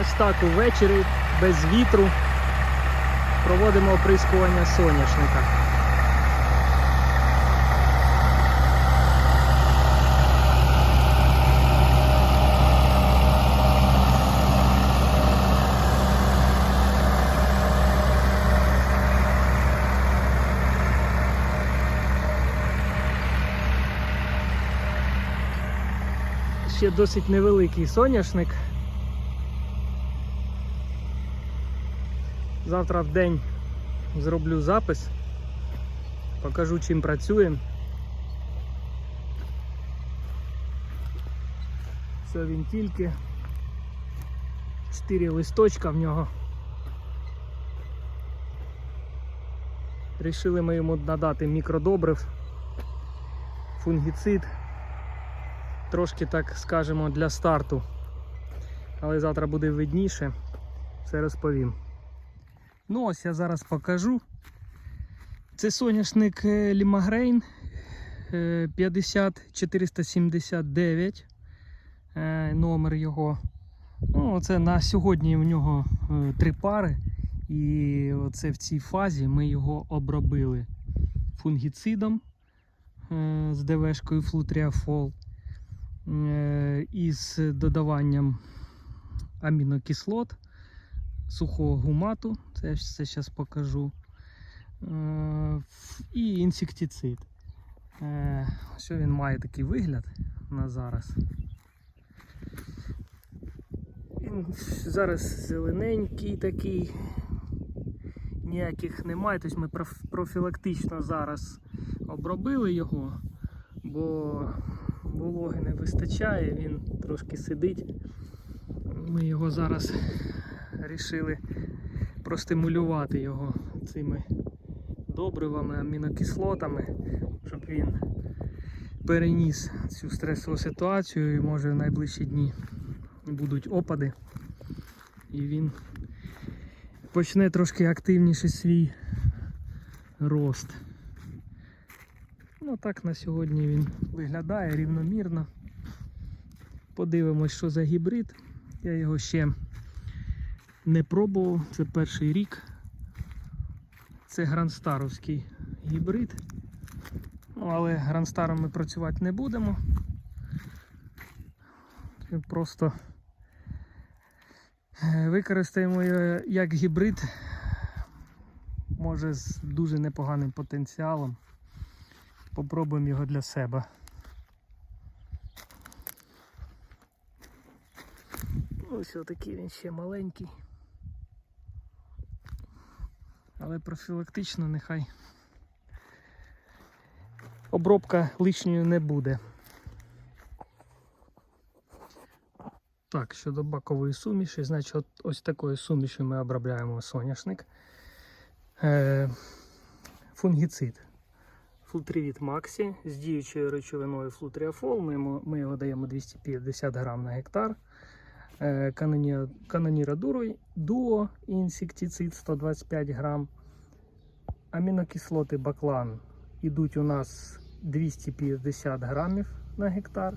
Ось так увечері, без вітру, проводимо оприскування соняшника. Ще досить невеликий соняшник. Завтра в день зроблю запис, покажу чим працюємо. Все він тільки. Чотири листочка в нього. Рішили ми йому надати мікродобрив, фунгіцид. Трошки так скажемо для старту. Але завтра буде видніше, все розповім. Ну ось я зараз покажу. Це соняшник е, Лімагрейн е, 50479 е, номер його. Ну, це на сьогодні в нього е, три пари. І оце в цій фазі ми його обробили фунгіцидом е, з ДВшкою Флутріафол е, із додаванням амінокислот сухого гумату, це я це зараз покажу. Е, І інсектицид. Е, Що він має такий вигляд на зараз. Він зараз зелененький такий, ніяких немає. Тобто ми профілактично зараз обробили його, бо вологи не вистачає, він трошки сидить. Ми його зараз рішили простимулювати його цими добривами, амінокислотами, щоб він переніс цю стресову ситуацію і може в найближчі дні будуть опади. І він почне трошки активніше свій рост. Ну так на сьогодні він виглядає рівномірно. Подивимось, що за гібрид. Я його ще не пробував, це перший рік. Це гранстаровський гібрид. Ну, але гранстаром ми працювати не будемо. Просто е, використаємо його як гібрид, може з дуже непоганим потенціалом. Попробуємо його для себе. Ось отакий він ще маленький. Але профілактично нехай обробка лишньою не буде. Так, щодо бакової суміші, значить от, ось такою сумішю ми обробляємо соняшник. Е, фунгіцид. Флутрівіт Максі з діючою речовиною флутріафол. Ми, ми його даємо 250 грам на гектар. Е, Каноніра Дуро- дуо інсектицид 125 грам. Амінокислоти баклан ідуть у нас 250 грамів на гектар.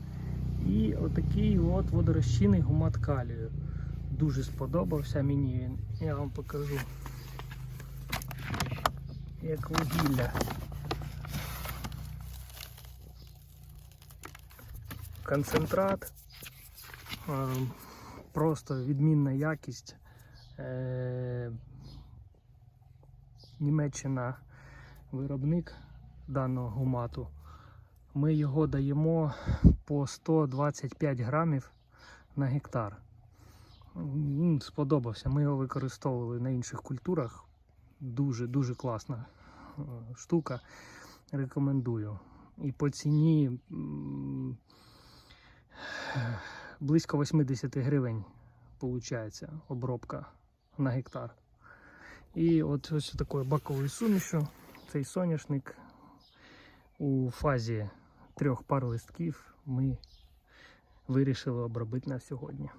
І отакий от водорозчинний гумат калію. Дуже сподобався мені він. Я вам покажу. Як вугілля. Концентрат. Просто відмінна якість. Е, Німеччина виробник даного гумату. Ми його даємо по 125 грамів на гектар. Сподобався. Ми його використовували на інших культурах. Дуже-дуже класна е, штука. Рекомендую. І по ціні близько 80 гривень виходить обробка на гектар. І от ось такою баковою сумішю цей соняшник у фазі трьох пар листків ми вирішили обробити на сьогодні.